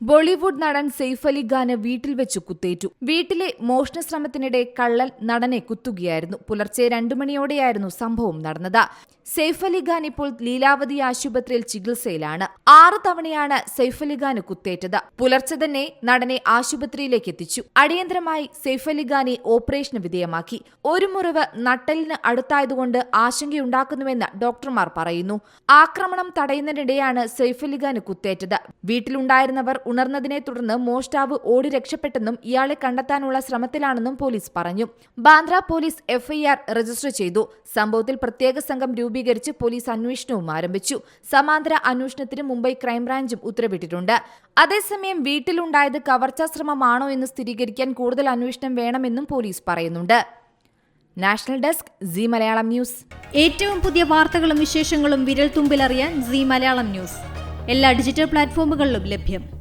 ബോളിവുഡ് നടൻ സെയ്ഫ് അലി ഖാന് വീട്ടിൽ വെച്ച് കുത്തേറ്റു. വീട്ടിലെ മോഷണ ശ്രമത്തിനിടെ കള്ളൻ നടനെ കുത്തുകയായിരുന്നു. പുലർച്ചെ രണ്ടു മണിയോടെയായിരുന്നു സംഭവം നടന്നത്. സെയ്ഫ് അലി ഖാൻ ഇപ്പോൾ ലീലാവതി ആശുപത്രിയിൽ ചികിത്സയിലാണ്. ആറ് തവണയാണ് സെയ്ഫ് അലി ഖാന് കുത്തേറ്റത്. പുലർച്ചെ തന്നെ നടനെ ആശുപത്രിയിലേക്ക് എത്തിച്ചു. അടിയന്തരമായി സെയ്ഫ് അലി ഖാനെ ഓപ്പറേഷന് വിധേയമാക്കി. ഒരു മുറിവ് നട്ടലിന് അടുത്തായതുകൊണ്ട് ആശങ്കയുണ്ടാക്കുന്നുവെന്ന് ഡോക്ടർമാർ പറയുന്നു. ആക്രമണം തടയുന്നതിനിടെയാണ് സെയ്ഫ് അലി ഖാന് കുത്തേറ്റത്. വീട്ടിലുണ്ടായിരുന്നവർ ഉണർന്നതിനെ തുടർന്ന് മോഷ്ടാവ് ഓടി രക്ഷപ്പെട്ടെന്നും ഇയാളെ കണ്ടെത്താനുള്ള ശ്രമത്തിലാണെന്നും പോലീസ് പറഞ്ഞു. ബാന്ദ്ര പോലീസ് എഫ്ഐആർ രജിസ്റ്റർ ചെയ്തു. സംഭവത്തിൽ പ്രത്യേക സംഘം രൂപീകരിച്ച് പോലീസ് അന്വേഷണവും ആരംഭിച്ചു. സമാന്തര അന്വേഷണത്തിന് മുംബൈ ക്രൈംബ്രാഞ്ചും ഉത്തരവിട്ടിട്ടുണ്ട്. അതേസമയം വീട്ടിലുണ്ടായത് കവർച്ചാ ശ്രമമാണോ എന്ന് സ്ഥിരീകരിക്കാൻ കൂടുതൽ അന്വേഷണം വേണമെന്നും പോലീസ് പറയുന്നുണ്ട്. National desk C Malayalam news. ഏറ്റവും പുതിയ വാർത്തകളും വിശേഷങ്ങളും വിരൽ തുമ്പിലറിയാൻ സി മലയാളം ന്യൂസ്. എല്ലാ ഡിജിറ്റൽ പ്ലാറ്റ്ഫോമുകളിലും ലഭ്യം.